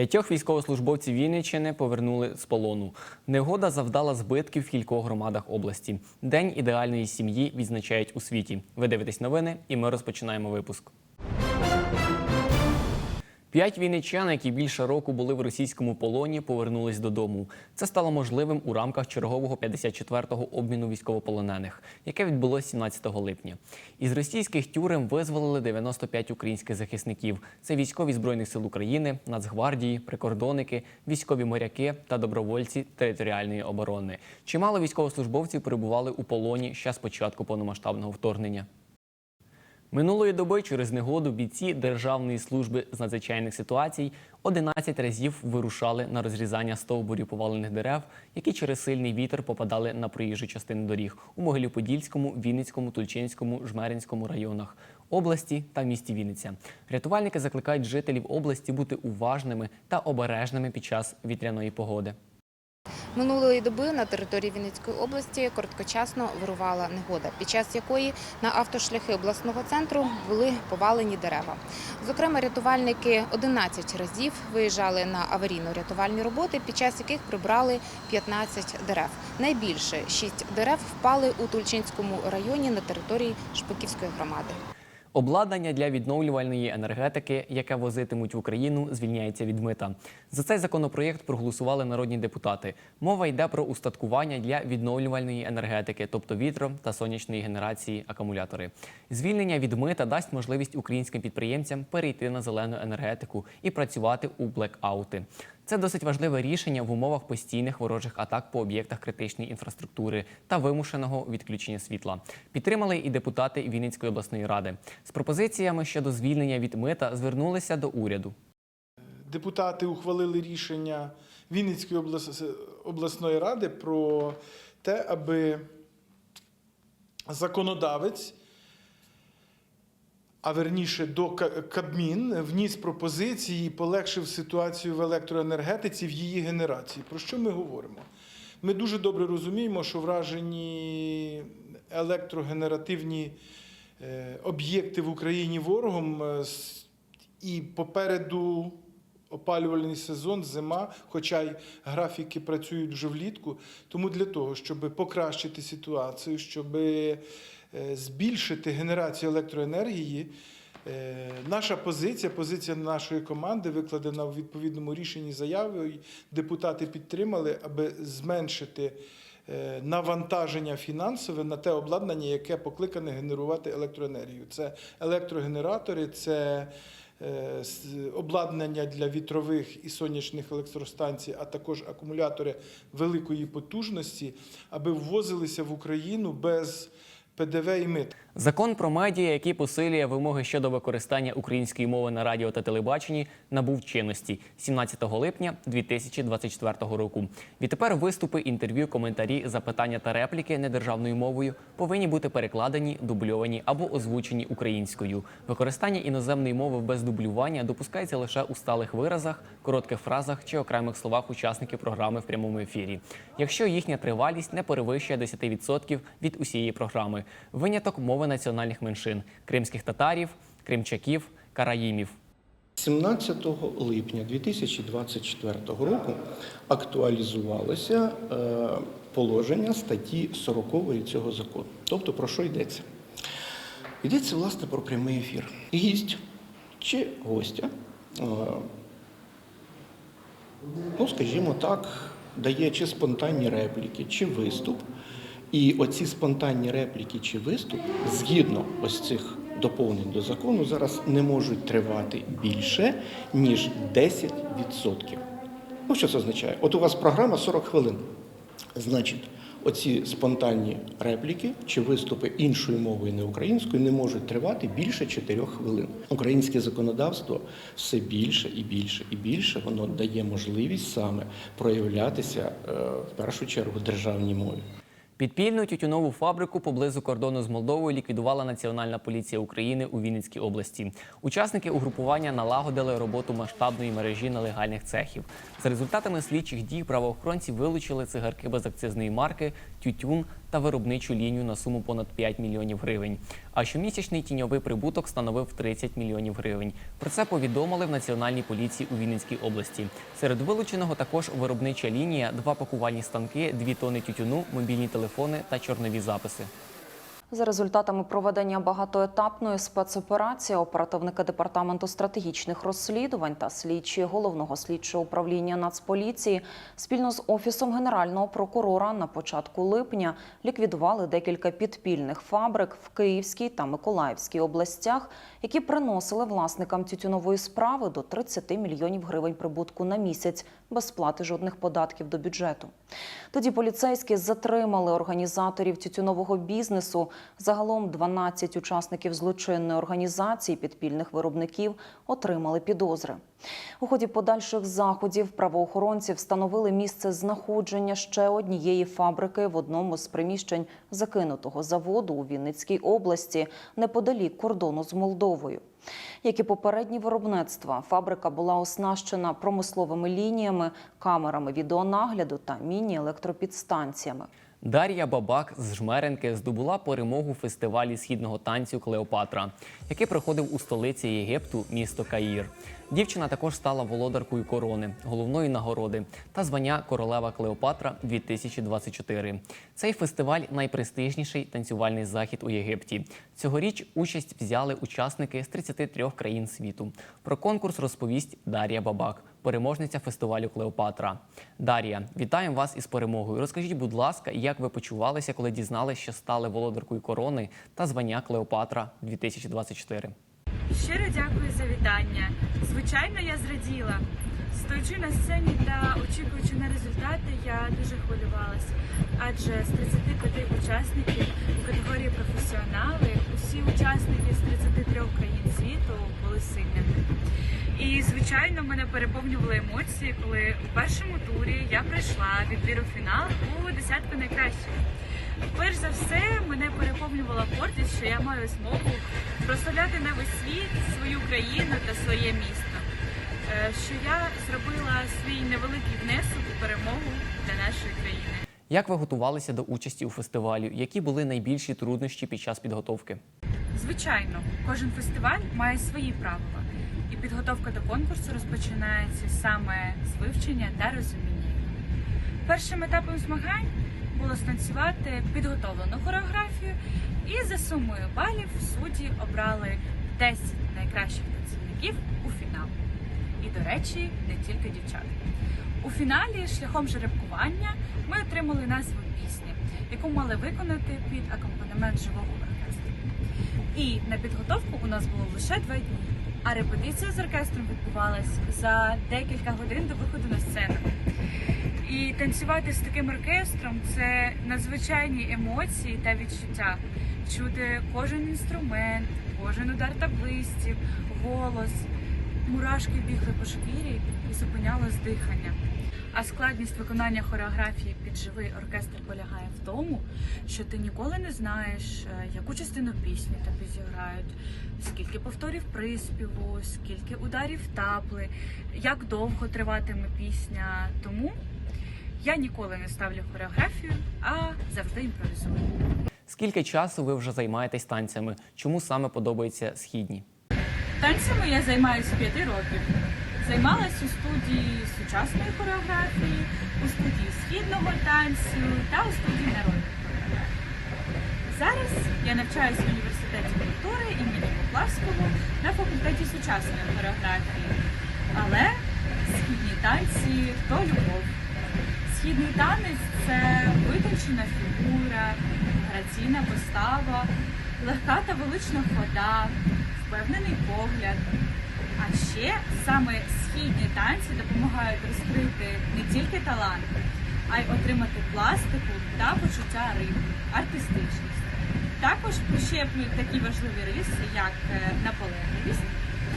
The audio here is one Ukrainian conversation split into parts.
П'ятьох військовослужбовців Вінниччини повернули з полону. Негода завдала збитків в кількох громадах області. День ідеальної сім'ї відзначають у світі. Ви дивитесь новини, і ми розпочинаємо випуск. П'ять вінничан, які більше року були в російському полоні, повернулись додому. Це стало можливим у рамках чергового 54-го обміну військовополонених, яке відбулося 17 липня. Із російських тюрем визволили 95 українських захисників. Це військові збройних сил України, Нацгвардії, прикордонники, військові моряки та добровольці територіальної оборони. Чимало військовослужбовців перебували у полоні ще з початку повномасштабного вторгнення. Минулої доби через негоду бійці Державної служби з надзвичайних ситуацій 11 разів вирушали на розрізання стовбурів повалених дерев, які через сильний вітер попадали на проїжджу частину доріг у Могилів-Подільському, Вінницькому, Тульчинському, Жмеринському районах області та місті Вінниця. Рятувальники закликають жителів області бути уважними та обережними під час вітряної погоди. Минулої доби на території Вінницької області короткочасно вирувала негода, під час якої на автошляхи обласного центру були повалені дерева. Зокрема, рятувальники 11 разів виїжджали на аварійно-рятувальні роботи, під час яких прибрали 15 дерев. Найбільше 6 дерев впали у Тульчинському районі на території Шпаківської громади. Обладнання для відновлювальної енергетики, яке возитимуть в Україну, звільняється від мита. За цей законопроєкт проголосували народні депутати. Мова йде про устаткування для відновлювальної енергетики, тобто вітро та сонячної генерації акумулятори. Звільнення від мита дасть можливість українським підприємцям перейти на зелену енергетику і працювати у блекаути. Це досить важливе рішення в умовах постійних ворожих атак по об'єктах критичної інфраструктури та вимушеного відключення світла. Підтримали і депутати Вінницької обласної ради. З пропозиціями щодо звільнення від мита звернулися до уряду. Депутати ухвалили рішення Вінницької облас- обласної ради про те, аби законодавець, а верніше до Кабмін, вніс пропозиції і полегшив ситуацію в електроенергетиці в її генерації. Про що ми говоримо? Ми дуже добре розуміємо, що вражені електрогенеративні е, об'єкти в Україні ворогом е, і попереду опалювальний сезон, зима, хоча й графіки працюють вже влітку. Тому для того, щоб покращити ситуацію, щоб е, збільшити генерацію електроенергії, е, наша позиція, позиція нашої команди викладена в відповідному рішенні заяви. Депутати підтримали, аби зменшити. е, Навантаження фінансове на те обладнання, яке покликане генерувати електроенергію. Це електрогенератори, це е, обладнання для вітрових і сонячних електростанцій, а також акумулятори великої потужності, аби ввозилися в Україну без ПДВ і мит. Закон про медіа, який посилює вимоги щодо використання української мови на радіо та телебаченні, набув чинності 17 липня 2024 року. Відтепер виступи, інтерв'ю, коментарі, запитання та репліки недержавною мовою повинні бути перекладені, дубльовані або озвучені українською. Використання іноземної мови без дублювання допускається лише у сталих виразах, коротких фразах чи окремих словах учасників програми в прямому ефірі, якщо їхня тривалість не перевищує 10% від усієї програми. Виняток мови національних меншин кримських татарів, кримчаків, караїмів. 17 липня 2024 року актуалізувалося е, положення статті 40 цього закону. Тобто про що йдеться? Йдеться власне про прямий ефір. Гість чи гостя, е, ну скажімо так, дає чи спонтанні репліки, чи виступ. І оці спонтанні репліки чи виступ, згідно ось цих доповнень до закону, зараз не можуть тривати більше, ніж 10%. Ну, що це означає? От у вас програма 40 хвилин. Значить, оці спонтанні репліки чи виступи іншою мовою, не українською, не можуть тривати більше 4 хвилин. Українське законодавство все більше і більше і більше воно дає можливість саме проявлятися е, в першу чергу державній мові. Підпільну тютюнову фабрику поблизу кордону з Молдовою ліквідувала Національна поліція України у Вінницькій області. Учасники угрупування налагодили роботу масштабної мережі нелегальних цехів. За результатами слідчих дій правоохоронці вилучили цигарки безакцизної марки, тютюн та виробничу лінію на суму понад 5 мільйонів гривень. А щомісячний тіньовий прибуток становив 30 мільйонів гривень. Про це повідомили в Національній поліції у Вінницькій області. Серед вилученого також виробнича лінія, два пакувальні станки, дві тони тютюну, мобільні телефони та чорнові записи. За результатами проведення багатоетапної спецоперації оперативники департаменту стратегічних розслідувань та слідчі головного слідчого управління Нацполіції спільно з офісом генерального прокурора на початку липня ліквідували декілька підпільних фабрик в Київській та Миколаївській областях, які приносили власникам тютюнової справи до 30 мільйонів гривень прибутку на місяць без сплати жодних податків до бюджету. Тоді поліцейські затримали організаторів тютюнового бізнесу. Загалом 12 учасників злочинної організації підпільних виробників отримали підозри. У ході подальших заходів правоохоронці встановили місце знаходження ще однієї фабрики в одному з приміщень закинутого заводу у Вінницькій області неподалік кордону з Молдовою. Як і попередні виробництва, фабрика була оснащена промисловими лініями, камерами відеонагляду та міні-електропідстанціями. Дар'я Бабак з Жмеренки здобула перемогу фестивалі східного танцю Клеопатра, який проходив у столиці Єгипту, місто Каїр. Дівчина також стала володаркою корони, головної нагороди та звання Королева Клеопатра 2024. Цей фестиваль найпрестижніший танцювальний захід у Єгипті. Цьогоріч участь взяли учасники з 33 країн світу. Про конкурс розповість Дар'я Бабак, переможниця фестивалю Клеопатра. Дар'я, вітаємо вас із перемогою. Розкажіть, будь ласка, як ви почувалися, коли дізналися, що стали володаркою корони та звання Клеопатра 2024? Щиро дякую за вітання. Звичайно, я зраділа. Стоячи на сцені та очікуючи на результати, я дуже хвилювалася. Адже з 35 учасників у категорії професіонали усі учасники з 33 країн світу були сильними. І звичайно, мене переповнювали емоції, коли у першому турі я прийшла відбір у фінал у десятку найкращих. Перш за все, мене переповнювала гордість, що я маю змогу прославляти на весь світ свою країну та своє місто. Е, Що я зробила свій невеликий внесок у перемогу для нашої країни. Як ви готувалися до участі у фестивалю? Які були найбільші труднощі під час підготовки? Звичайно, кожен фестиваль має свої правила, і підготовка до конкурсу розпочинається саме з вивчення та розуміння. Першим етапом змагань було станцювати підготовлену хореографію, і за сумою балів судді обрали 10 найкращих танцівників у фінал. І, до речі, не тільки дівчат. У фіналі шляхом жеребкування ми отримали назву пісні, яку мали виконати під акомпанемент живого оркестру. І на підготовку у нас було лише два дні, а репетиція з оркестром відбувалась за декілька годин до виходу на сцену. І танцювати з таким оркестром це надзвичайні емоції та відчуття. Чути кожен інструмент, кожен удар таблистів, голос. Мурашки бігли по шкірі і зупинялось дихання. А складність виконання хореографії під живий оркестр полягає в тому, що ти ніколи не знаєш, е, яку частину пісні тобі зіграють, скільки повторів приспіву, скільки ударів тапли, як довго триватиме пісня. Тому я ніколи не ставлю хореографію, а завжди імпровізую. Скільки часу ви вже займаєтесь танцями? Чому саме подобаються східні? Танцями я займаюся 5 років. Займалась у студії сучасної хореографії, у студії східного танцю та у студії народної хореографії. Зараз я навчаюся в університеті культури імені Поплавського на факультеті сучасної хореографії. Але східні танці то любов. Східний танець це витончена фігура, граційна постава, легка та велична хода, впевнений погляд. А ще саме східні танці допомагають розкрити не тільки талант, а й отримати пластику та почуття ритму, артистичність. Також прищеплюють такі важливі риси, як е, наполегливість,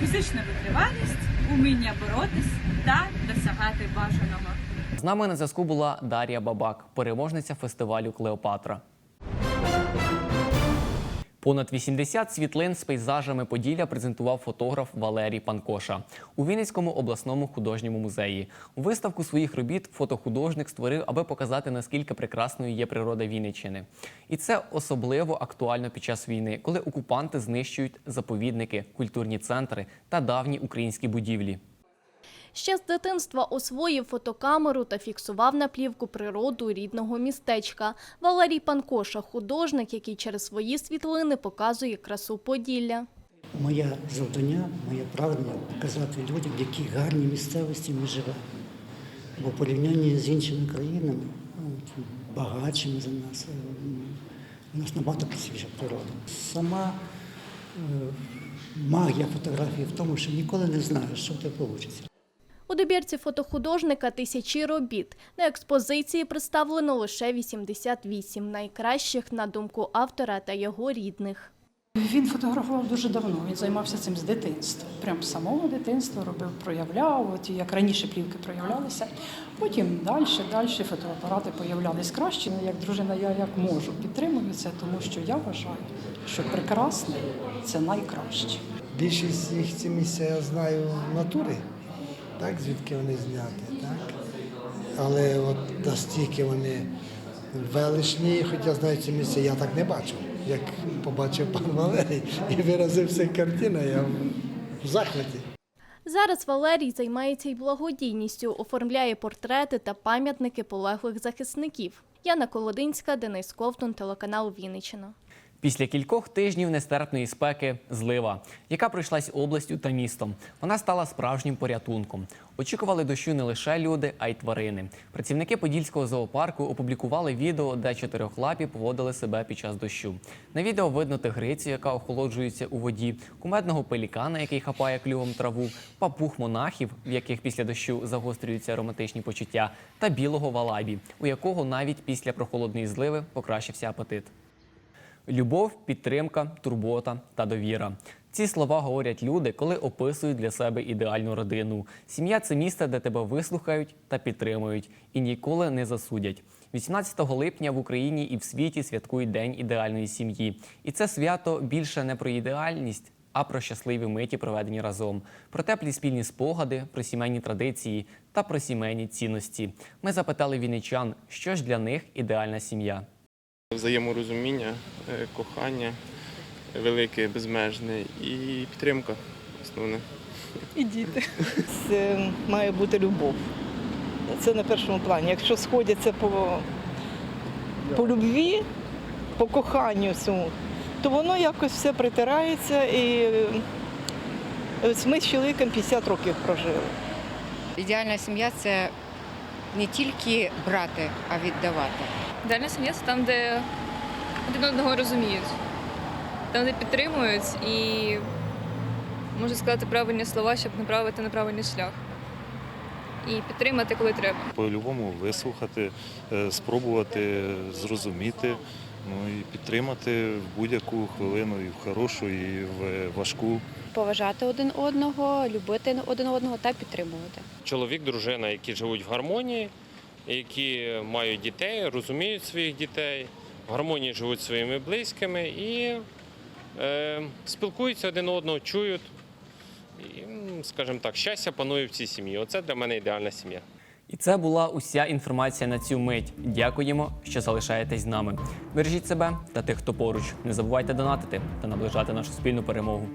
фізична витривалість, уміння боротись та досягати бажаного. З нами на зв'язку була Дар'я Бабак, переможниця фестивалю Клеопатра. Понад 80 світлин з пейзажами Поділля презентував фотограф Валерій Панкоша у Вінницькому обласному художньому музеї. Виставку своїх робіт фотохудожник створив, аби показати, наскільки прекрасною є природа Вінниччини. І це особливо актуально під час війни, коли окупанти знищують заповідники, культурні центри та давні українські будівлі. Ще з дитинства освоїв фотокамеру та фіксував на плівку природу рідного містечка. Валерій Панкоша – художник, який через свої світлини показує красу Поділля. Моє завдання, моє прагнення показати людям, в якій гарній місцевості ми живемо. Бо в порівнянні з іншими країнами, багатшими за нас, е, у нас набагато красивіша природа. Сама е, магія фотографії в тому, що ніколи не знаєш, що в тебе вийде. У фотохудожника тисячі робіт. На експозиції представлено лише 88 найкращих на думку автора та його рідних. Він фотографував дуже давно. Він займався цим з дитинства. Прям з самого дитинства робив, проявляв, от як раніше плівки проявлялися. Потім далі, далі фотоапарати появлялись краще. Ну, Як дружина, я як можу підтримую це, тому що я вважаю, що прекрасне це найкраще. Більшість їх ці місця я знаю в натурі, так, звідки вони зняті, так? Але от настільки вони величні, хоча знаю ці місця, я так не бачив. Як побачив пан Валерій і виразився картина, я в захваті. Зараз Валерій займається й благодійністю, оформляє портрети та пам'ятники полеглих захисників. Яна Колодинська, Денис Ковтун, телеканал Вінниччина. Після кількох тижнів нестерпної спеки злива, яка пройшлась областю та містом, вона стала справжнім порятунком. Очікували дощу не лише люди, а й тварини. Працівники Подільського зоопарку опублікували відео, де чотирьохлапі поводили себе під час дощу. На відео видно тигрицю, яка охолоджується у воді, кумедного пелікана, який хапає клювом траву, папух монахів, в яких після дощу загострюються ароматичні почуття, та білого валабі, у якого навіть після прохолодної зливи покращився апетит. Любов, підтримка, турбота та довіра. Ці слова говорять люди, коли описують для себе ідеальну родину. Сім'я це місце, де тебе вислухають та підтримують і ніколи не засудять. 18 липня в Україні і в світі святкують День ідеальної сім'ї. І це свято більше не про ідеальність, а про щасливі миті, проведені разом, про теплі спільні спогади, про сімейні традиції та про сімейні цінності. Ми запитали вінничан, що ж для них ідеальна сім'я. Взаєморозуміння, е, кохання велике, безмежне і підтримка основне. І діти. Це має бути любов. Це на першому плані. Якщо сходяться по, по любві, по коханню цьому, то воно якось все притирається і ось ми з чоловіком 50 років прожили. Ідеальна сім'я це не тільки брати, а віддавати. Ідеальна сім'я це там, де один одного розуміють, там, де підтримують і можуть сказати правильні слова, щоб направити на правильний шлях. І підтримати, коли треба. По-любому вислухати, е, спробувати зрозуміти, ну і підтримати в будь-яку хвилину, і в хорошу, і в важку. Поважати один одного, любити один одного та підтримувати. Чоловік, дружина, які живуть в гармонії, які мають дітей, розуміють своїх дітей, в гармонії живуть своїми близькими і е, спілкуються один одного, чують. І, скажімо так, щастя панує в цій сім'ї. Оце для мене ідеальна сім'я. І це була уся інформація на цю мить. Дякуємо, що залишаєтесь з нами. Бережіть себе та тих, хто поруч. Не забувайте донатити та наближати нашу спільну перемогу.